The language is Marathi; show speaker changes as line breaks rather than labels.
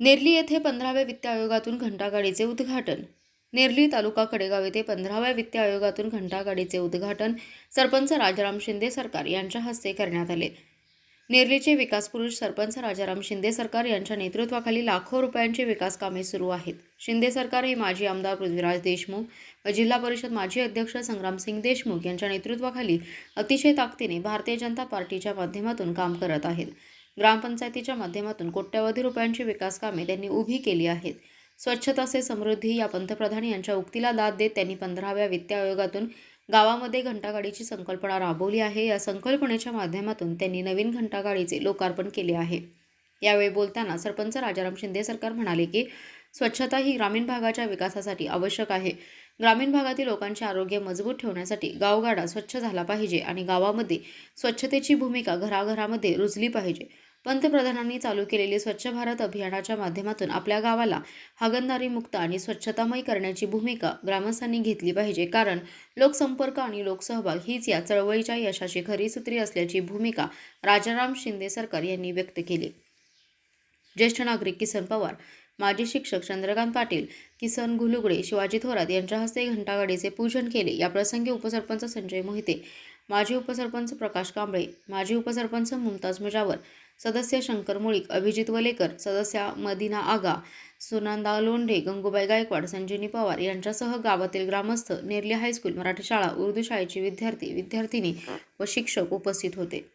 नेरली येथे पंधराव्या वित्त आयोगातून घंटागाडीचे उद्घाटन. नेरली तालुका कडेगाव येथे पंधराव्या वित्त आयोगातून घंटागाडीचे उद्घाटन सरपंच राजाराम शिंदे सरकार यांच्या हस्ते करण्यात आले. नेरलीचे विकास पुरुष सरपंच राजाराम शिंदे सरकार यांच्या नेतृत्वाखाली लाखो रुपयांची विकास कामे सुरू आहेत. शिंदे सरकार हे माजी आमदार पृथ्वीराज देशमुख व जिल्हा परिषद माजी अध्यक्ष संग्रामसिंग देशमुख यांच्या नेतृत्वाखाली अतिशय ताकदीने भारतीय जनता पार्टीच्या माध्यमातून काम करत आहेत. ग्रामपंचायतीच्या माध्यमातून कोट्यवधी रुपयांची विकास कामे त्यांनी उभी केली आहेत. स्वच्छता से समृद्धी या पंतप्रधान यांच्या उक्तीला दाद देत त्यांनी पंधराव्या वित्त आयोगातून गावामध्ये घंटागाडीची संकल्पना राबवली आहे. या संकल्पनेच्या माध्यमातून त्यांनी नवीन घंटागाडीचे लोकार्पण केले आहे. यावेळी बोलताना सरपंच राजाराम शिंदे सरकार म्हणाले की स्वच्छता ही ग्रामीण भागाच्या विकासासाठी आवश्यक आहे. ग्रामीण भागातील लोकांचे आरोग्य मजबूत ठेवण्यासाठी गावगाडा स्वच्छ झाला पाहिजे आणि गावामध्ये स्वच्छतेची भूमिका घराघरामध्ये रुजली पाहिजे. पंतप्रधानांनी चालू केलेले स्वच्छ भारत अभियानाच्या माध्यमातून आपल्या गावाला हागणदारी मुक्त आणि स्वच्छतामय करण्याची भूमिका ग्रामस्थांनी घेतली पाहिजे. कारण लोकसंपर्क आणि लोकसहभाग हीच या चळवळीच्या यशाची खरी सूत्री असल्याची भूमिका राजाराम शिंदे सरकार यांनी व्यक्त केली. ज्येष्ठ नागरिक किसन पवार माजी शिक्षक चंद्रकांत पाटील किसन घुलुगडे शिवाजी थोरात यांच्या हस्ते घंटागाडीचे पूजन केले. या प्रसंगी उपसरपंच संजय मोहिते माजी उपसरपंच प्रकाश कांबळे माजी उपसरपंच मुमताज मुजावर सदस्य शंकर मुळीक अभिजित वलेकर सदस्या मदिना आगा सुनंदा लोंढे गंगूबाई गायकवाड संजीवनी पवार यांच्यासह गावातील ग्रामस्थ नेरली हायस्कूल मराठी शाळा उर्दू शाळेचे विद्यार्थी विद्यार्थिनी व शिक्षक उपस्थित होते.